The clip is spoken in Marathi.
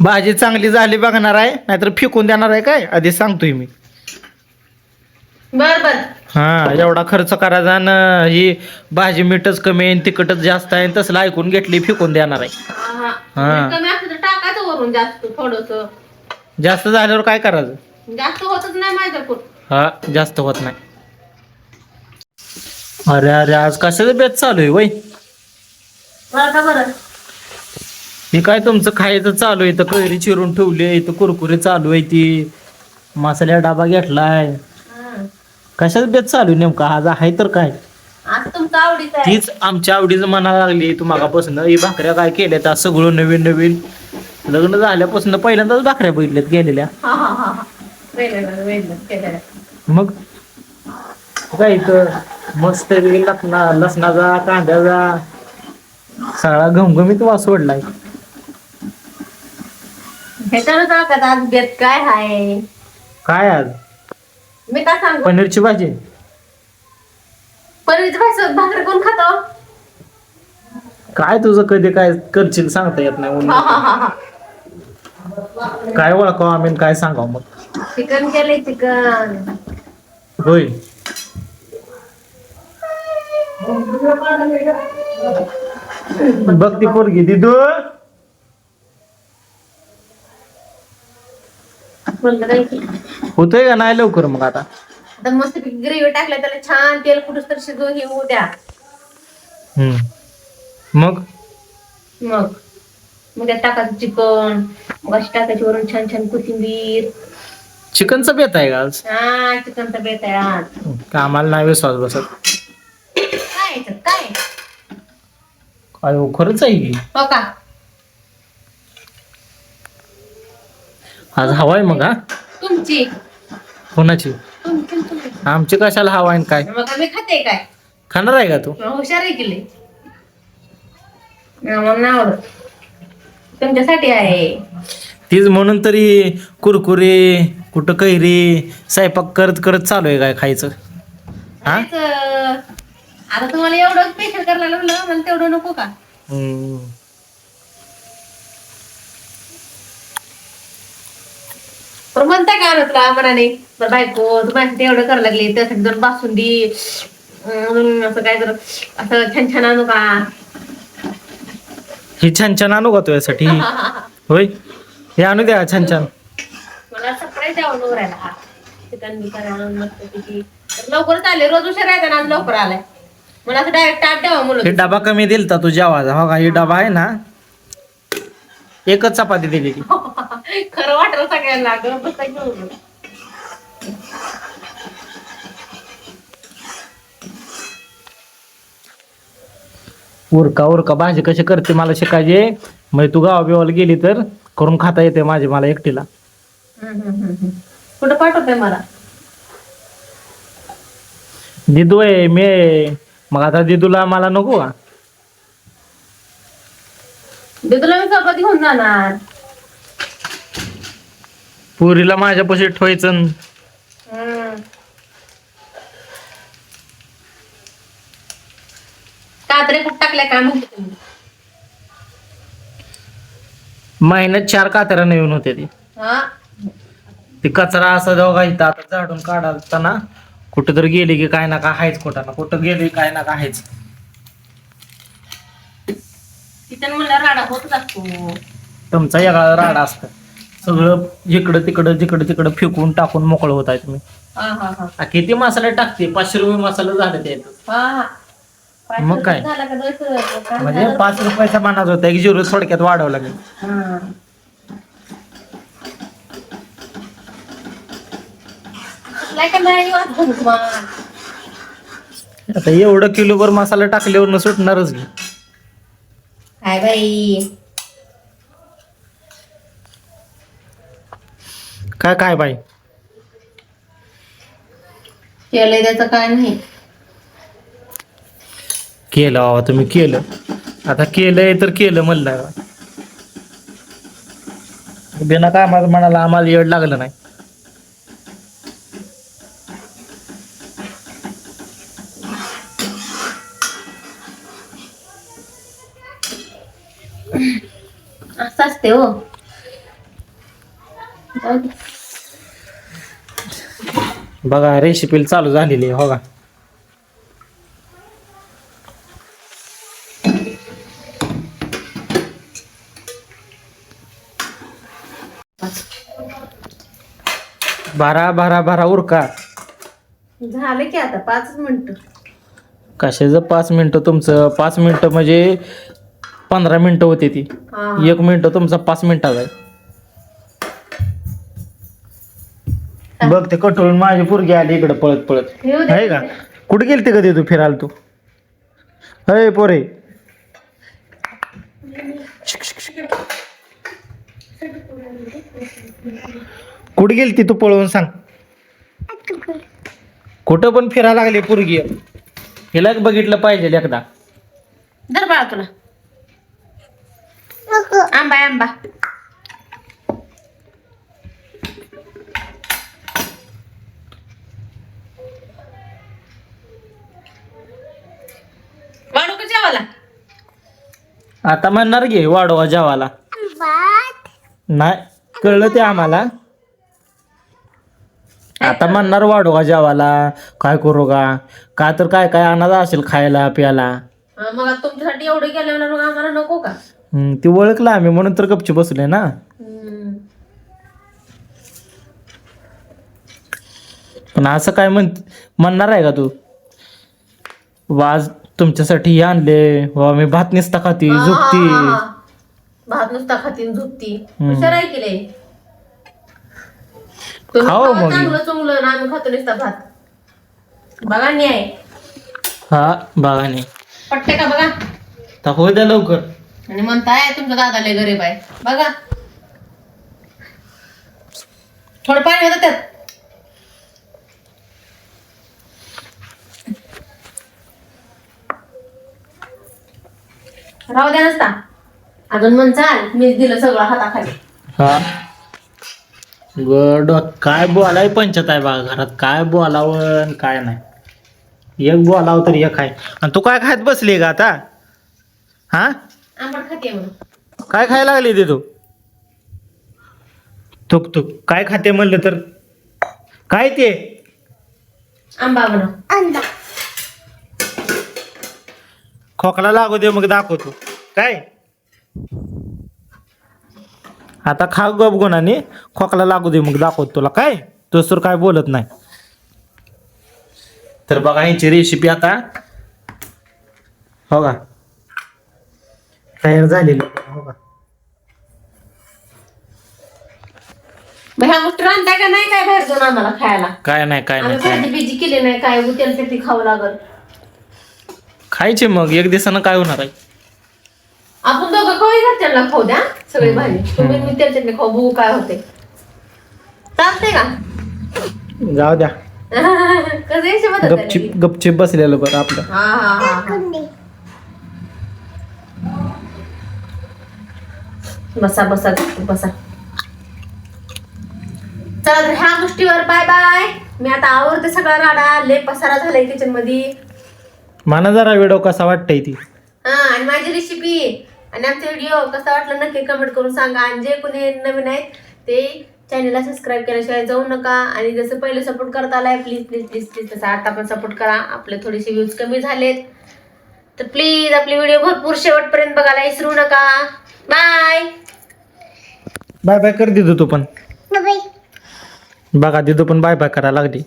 भाजी चांगली झाली बघणार आहे नाहीतर फेकून देणार आहे काय? आधी सांगतोय मी. बर बर. हा एवढा खर्च करायचा आणि ही भाजी मीठच कमी आहे तिखटच जास्त आहे तसलं ऐकून घेतली फेकून देणार आहे. हा. कमी असलं तर टाकायचं वरून जास्त थोडस. जास्त झाल्यावर काय करायचं? जास्त होतच नाही माझ्याकडून. हा जास्त होत नाही. अरे अरे आज कशाचं बेत चालू आहे वय? बरं का बरं? हे काय तुमचं खायचं चालू आहे इथं कैरी चिरून ठेवली आहे इथं कुरकुरे चालू आहे ती. मसाल्या डबा घेतलाय. हा. कशाच बेत चालू आहे नेमका? आज आहे तर काय? तीच आमच्या आवडीचं मनाला लागली तू मागापासून. ही भाकऱ्या काय केल्यात? आज सगळं नवीन नवीन. लग्न झाल्यापासून पहिल्यांदाच भाकऱ्या बघितल्यात गेलेल्या. मग? काय इथं? मस्त लसणा लसणाचा कांद्याचा. सगळा घमघमीत वास सोडलाय. ह्याच्यानं का आज बेत काय आहे काय आज? मी काय सांगू? पनीरची भाजी. पनीरची भाजी भाकरी कोण खातो? काय तुझं कधी काय करशील सांगता येत नाही हा म्हणून. हा हा हा. काय ओळखाव आम्ही आणि काय सांगाव मग? चिकन केलंय चिकन. होय. बघ ती पोरगी दिदू. होतोय का नाही लवकर मग आता? आता मस्त ग्रेव्ही टाकल्या त्याला छान तेल कुठूस तर शिजवून हे होऊ द्या. हम्म. मग? मग? मग त्यात टाकायचं चिकन मग अशी टाकायची वरून छान छान कोथिंबीर. चिकनचं बेत आहे का आज? हा चिकनचा बेत आहे आज. का आम्हाला नाही विश्वास बसत. काय याच्यात काय? काय हो, खरंच आहे की? हो का? आज हवा आहे मग हा? तुमची. कोणाची? तुमची आमची कशाला हवा आहे आणि काय? मग आम्ही खाते काय? खाणार आहे का तू? हुशार आहे गेले आम्हाला नाही आवडत. तुमच्यासाठी आहे. तीच म्हणून तरी कुरकुरे कुठं कैरी स्वयंपाक करत करत चालू आहे काय खायचं? हा? खायचं. आता तुम्हाला एवढं स्पेशल करायला लागलं मला तेवढं नको का? हम्म. पण म्हणता का ना तुला मनाने? बायको तू माझ्यासाठी एवढं करायला लागली त्यासाठी दोन बासुंदी अं, असं काय तर असं छान छान आणू का? हे छान छान आणू का तुझ्यासाठी? होय? हे आणू द्या छान छान मला द्यावं नवऱ्याला चिकन बिकन आणून मस्त पैकी लवकरच आले रोज उशीर आहे ना आज लवकर आलाय मला असं डायरेक्ट ताट द्यावं हे मुलं डबा कमी दिलता तू जेवायचा हो का? हे डबा आहे ना? एकच चपाती दिलेली खरं वाटलं सगळ्यांना गं बसा घेऊन उरका उरका भाजी कशी करते मला शिकायचे? म्हणजे तू गावा बिवाला गेली तर करून खाता येते माझी मला एकटीला. कुठं पाठवतोय मला? दिदू आहे मी आहे. मग आता दिदूला मला नको का? तुला मी सोबत घेऊन जाणार. पुरीला माझ्यापाशी ठेवायचं. कात्रे कुठं टाकल्या काय म्हणते तुम्ही महिन्यात चार कात्याला नवीन होते ती. हा? ती कचरा असा दोघा इथं आता झाडून काढताना कुठं तर गेली की काय ना काय आहेच कुठं ना कुठं गेली काय ना काय आहेच. तिथं म्हणलं राडा होतच असतो तुमचा वेगळा राडा असतं. सगळं जिकडं तिकडं जिकडं तिकडं फेकून टाकून मोकळं होत आहे तुम्ही हा हा हा. आ, किती मसाले टाकते? पाचशे रुपये मसाला झाले ते. हा. पाच मग काय? रुपये झाला का दोनशे काय म्हणजे झालं? पाच रुपयाचा मनात होता. एक झिरो थोडक्यात हा. का नाही वाटत तुम्हाला? आता एवढं किलोभर मसाला टाकल्यावर न सुटणारच की. काय बाई. काय काय बाई? केलंय त्याचं काय नाही. केलं बाबा तुम्ही केलं. आता केलंय तर केलं म्हणलं. बिना कामाचं म्हणाला आम्हाला येड लागलं नाही. असं असते हो. जाऊ दे. बघा रेसिपी चालू झालेली आहे हो का बारा बारा बारा उरका. झालं की आता पाचच मिनिट. कशाचं पाच मिनटं? तुमचं पाच मिनटं म्हणजे पंधरा मिनटं होते ती. एक मिनटं तुमचा पाच मिनिटाचा आहे. बघ ते कटोळून माझी पोरगी आली इकडे पळत पळत. येऊ दे. आहे का? कुठे गेलते कधी तू फिरायला तू? अय पोरे. कुठे गेलती तू पळवून सांग. कुठं पण फिरायला लागली पोरगी. हिला बघितलं पाहिजे एकदा. धर बाळा तुला. आंबा आहे, आंबा. आता म्हणणार घे वाढवा जेवाला नाही कळलं ते आम्हाला. आता म्हणणार वाढवा जेवाला काय करू का काय तर काय काय अनाज असेल खायला प्यायला. हा, मग आता तुमच्यासाठी एवढं गेल्यावर मग आम्हाला नको का? हम्म, ती ओळखलं आम्ही म्हणून तर गपची बसले ना. हम्म. पण असं काय म्हण म्हणणार आहे का तू? वाज तुमच्यासाठी हे आणले. वा मी भात निसता खाती हा, झोपती. हा, हा. भात नुसता खातीन झोपती. हम्म. हुशार आहे की लय तुम्ही खावा मग. चांगलं चुंगलं ना आम्ही खातो नुसता भात. बघा न्याय. हा बघा नाही पटते का बघा? तर होऊ द्या लवकर. आणि म्हणताय तुमचा दादा लय गरीब आहे. बघा. थोडं पाणी होतं त्यात. राहू द्या नसता. अजून म्हण चाल मीच दिलं सगळं हाताखाली. हा. गड काय बोलाय पंचायत आहे बघा घरात? काय बोलावं आणि काय नाही. एक बोलावं तर एक आहे. आणि तू काय खायत बसली का आता? हा? आंबट खाते म्हणून. काय खायला लागली ते तू? तुक तुक काय खाते म्हणलं तर? काय ते? आंबा बनव खोकला लागू दे मग दाखवतो. काय? आता खा गप गुणाने खोकला लागू दे मग दाखवतो तुला. काय? तो सर काय बोलत नाही. तर बघा ह्यांची रेसिपी आता. हो का? तयार झालेली. हो का? नाही काय बाहेर जाऊन आम्हाला खायला? काय नाही काय आम्ही नाही काय भाजी नाही. बिजी केली नाही काय उद्याला ते खावं लागल. खायचे मग एक दिवसानं काय होणार आहे? आपण दोघं खाऊ घरच्यांना खाऊ द्या सगळी भाजी. तुम्ही मी त्याच्यातले खाऊ बघू काय होते चालते का? जाऊ द्या. कसं गपचिप गपचिप बसलेलं बरं आपलं. हा हा हा हा. बसा बसा बसा. चला तर ह्या गोष्टीवर बाय बाय मी आता आवडते सगळा राडा. लय पसारा झालाय किचनमध्ये मला जरा व्हिडिओ कसा वाटतंय ती? हा आणि माझी रेसिपी आणि आमचा व्हिडिओ कसा वाटला नक्की कमेंट करून सांगा. आणि जे कोणी नवीन आहेत ते चॅनलला सबस्क्राईब केल्याशिवाय जाऊ नका. आणि जसं पहिले सपोर्ट करत आलाय प्लीज प्लीज प्लीज प्लीज तसं आता पण सपोर्ट करा. आपले थोडेसे व्ह्यूज कमी झालेत. तर प्लीज आपले व्हिडिओ भरपूर शेवटपर्यंत बघायला विसरू नका. बाय बाय बाय कर दिदू तू पण. बघा दिदू पण बाय बाय करायला लागली.